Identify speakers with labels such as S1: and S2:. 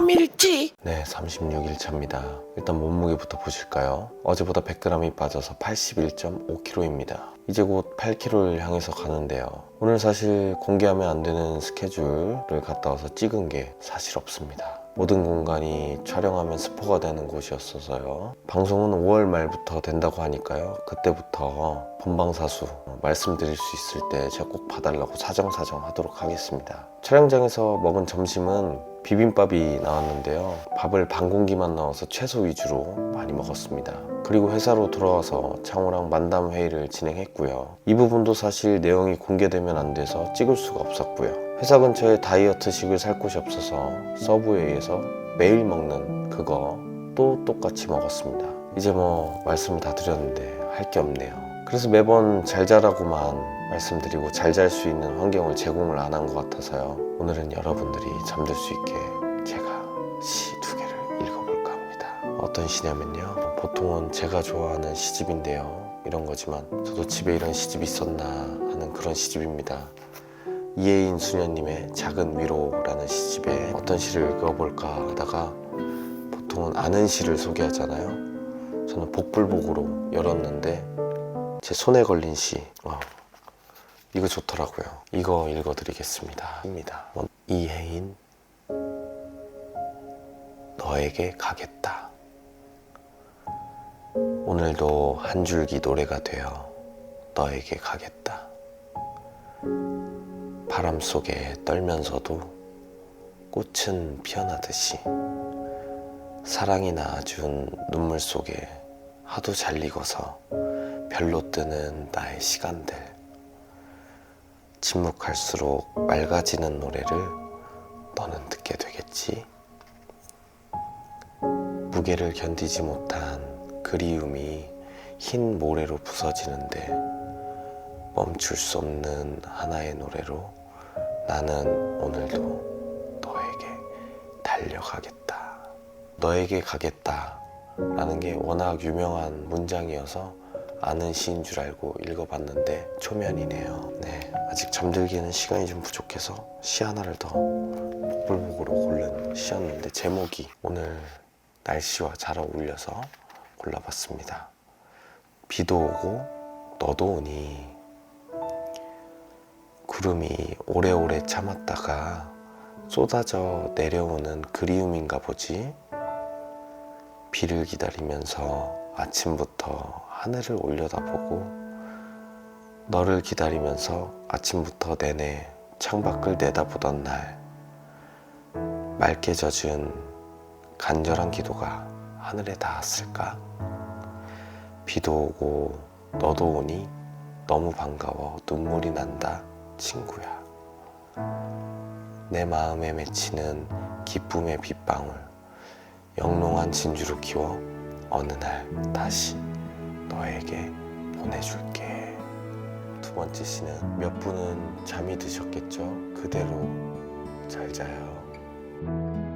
S1: 맘일지
S2: 네, 36일 차입니다. 일단 몸무게부터 보실까요? 어제보다 100g이 빠져서 81.5kg입니다. 이제 곧 8kg를 향해서 가는데요. 오늘 사실 공개하면 안 되는 스케줄을 갔다 와서 찍은 게 사실 없습니다. 모든 공간이 촬영하면 스포가 되는 곳이었어서요. 방송은 5월 말부터 된다고 하니까요. 그때부터 본방사수 말씀드릴 수 있을 때 제가 꼭 봐달라고 사정사정 하도록 하겠습니다. 촬영장에서 먹은 점심은 비빔밥이 나왔는데요. 밥을 반 공기만 넣어서 채소 위주로 많이 먹었습니다. 그리고 회사로 돌아와서 창호랑 만담 회의를 진행했고요. 이 부분도 사실 내용이 공개되면 안 돼서 찍을 수가 없었고요. 회사 근처에 다이어트식을 살 곳이 없어서 서브웨이에서 매일 먹는 그거 또 똑같이 먹었습니다. 이제 뭐 말씀을 다 드렸는데 할 게 없네요. 그래서 매번 잘 자라고만 말씀드리고 잘 잘 수 있는 환경을 제공을 안 한 것 같아서요. 오늘은 여러분들이 잠들 수 있게 제가 시 두 개를 읽어볼까 합니다. 어떤 시냐면요. 보통은 제가 좋아하는 시집인데요. 이런 거지만 저도 집에 이런 시집이 있었나 하는 그런 시집입니다. 이혜인 수녀님의 작은 위로라는 시집에 어떤 시를 읽어볼까 하다가 보통은 아는 시를 소개하잖아요. 저는 복불복으로 열었는데 제 손에 걸린 시 와, 이거 좋더라고요. 이거 읽어드리겠습니다. 입니다. 이혜인 너에게 가겠다. 오늘도 한 줄기 노래가 되어 너에게 가겠다. 바람 속에 떨면서도 꽃은 피어나듯이 사랑이 낳아준 눈물 속에 하도 잘 익어서 별로 뜨는 나의 시간들 침묵할수록 맑아지는 노래를 너는 듣게 되겠지 무게를 견디지 못한 그리움이 흰 모래로 부서지는데 멈출 수 없는 하나의 노래로 나는 오늘도 너에게 달려가겠다. 너에게 가겠다. 라는 게 워낙 유명한 문장이어서 아는 시인 줄 알고 읽어봤는데 초면이네요. 네, 아직 잠들기에는 시간이 좀 부족해서 시 하나를 더 복불복으로 고른 시였는데 제목이 오늘 날씨와 잘 어울려서 골라봤습니다. 비도 오고 너도 오니 구름이 오래오래 참았다가 쏟아져 내려오는 그리움인가 보지. 비를 기다리면서 아침부터 하늘을 올려다보고 너를 기다리면서 아침부터 내내 창밖을 내다보던 날 맑게 젖은 간절한 기도가 하늘에 닿았을까? 비도 오고 너도 오니 너무 반가워 눈물이 난다 친구야 내 마음에 맺히는 기쁨의 빗방울 영롱한 진주로 키워 어느 날 다시 너에게 보내줄게. 두 번째 시는 몇 분은 잠이 드셨겠죠? 그대로 잘 자요